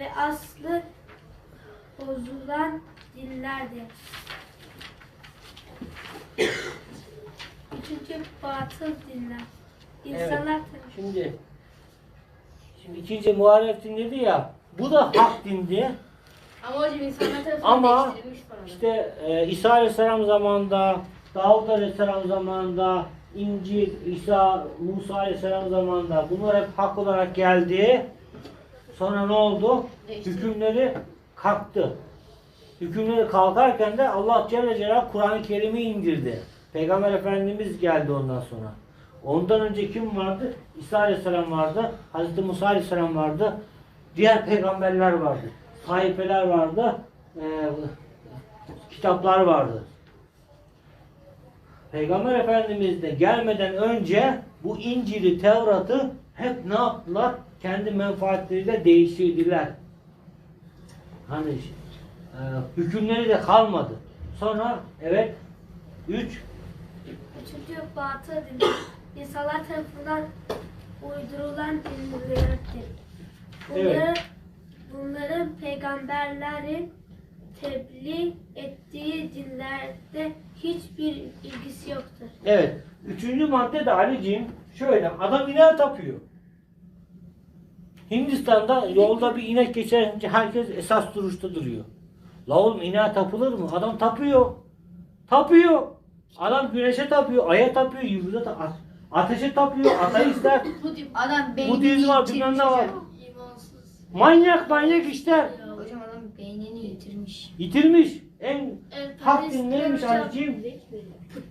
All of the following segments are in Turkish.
ve aslı bozulan dinlerdir. Üçüncü batıl dinler. İnsanlar Şimdi şimdi ikinci muhalef din dedi ya bu da hak dindi. Ama hocam insanlar tarafından Ama işte e, İsa Aleyhisselam zamanında, Davut Aleyhisselam zamanında, İncil, İsa, Musa Aleyhisselam zamanında bunlar hep hak olarak geldi. Sonra ne oldu? Değişti. Hükümleri kalktı. Hükümleri kalkarken de Allah Celle Celaluhu Kur'an-ı Kerim'i indirdi. Peygamber Efendimiz geldi ondan sonra. Ondan önce kim vardı? İsa Aleyhisselam vardı. Hazreti Musa Aleyhisselam vardı. Diğer peygamberler vardı. Sahifeler vardı. Ee, kitaplar vardı. Peygamber Efendimiz de gelmeden önce bu İncil'i, Tevrat'ı hep ne yaptılar? Kendi menfaatleriyle değiştirdiler. Hani e, hükümleri de kalmadı. Sonra evet üç Üçüncü batıl dinler. İnsanlar tarafından uydurulan dinlerdir. Bunların, Evet. bunların peygamberlerin tebliğ ettiği dinlerde hiçbir ilgisi yoktur. Evet. Üçüncü madde de Ali'ciğim şöyle adam ineğe tapıyor. Hindistan'da yolda bir inek geçerince herkes esas duruşta duruyor. La oğlum ineğe tapılır mı? Adam tapıyor. Tapıyor. Adam güneşe tapıyor, aya tapıyor, yıldıza tapıyor. Ateşe tapıyor, ata ister. Adam beynini Budizm var, bilmem ne var. Manyak manyak işler. Hocam adam beynini yitirmiş. Yitirmiş. En hak din neymiş Ali'ciğim?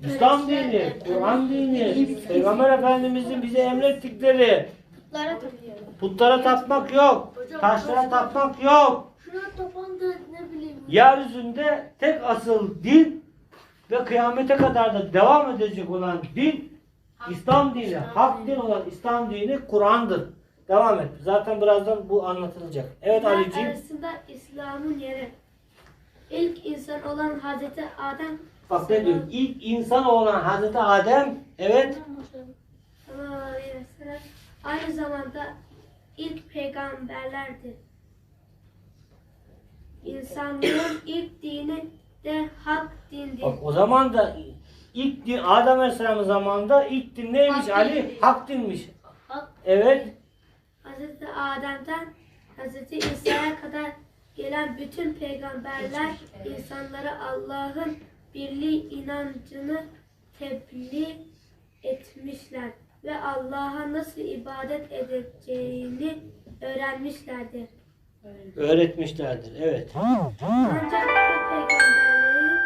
İslam dini, Kur'an dini, Peygamber Efendimizin bize emrettikleri. Putlara tapıyor. Putlara tapmak yok. Taşlara tapmak yok. Şuna tapan da ne bileyim. Yeryüzünde tek asıl din ve kıyamete kadar da devam edecek olan din İslam dini. Hak din olan İslam dini Kur'an'dır. Devam et. Zaten birazdan bu anlatılacak. Evet Dinler Ali'ciğim. arasında İslam'ın yeri. İlk insan olan Hazreti Adem Bak ne diyor? İlk insan olan Hazreti Adem. Evet. sellem aynı zamanda ilk peygamberlerdir. İnsanlığın ilk dini de hak dindir. Bak o zaman da ilk din Adem Aleyhisselam zamanında ilk din neymiş Hak Ali? dinmiş. Hak dinmiş. Hak Evet. Hazreti Adem'den Hazreti İsa'ya kadar gelen bütün peygamberler insanlara Allah'ın birliği inancını tebliğ etmişler ve Allah'a nasıl ibadet edeceğini öğrenmişlerdir. Öğretmişlerdir. Evet. Ancak bu peygamberlerin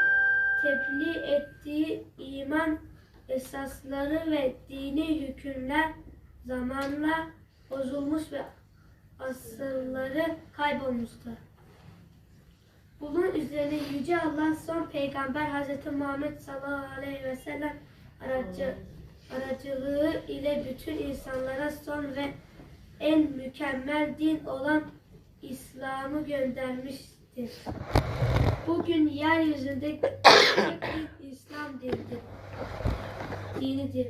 tebliğ ettiği iman esasları ve dini hükümler zamanla bozulmuş ve asılları kaybolmuştur. Bunun üzerine Yüce Allah son peygamber Hz. Muhammed sallallahu aleyhi ve sellem aracı, aracılığı ile bütün insanlara son ve en mükemmel din olan İslam'ı göndermiştir. Bugün yeryüzünde tek İslam dinidir. Dinidir.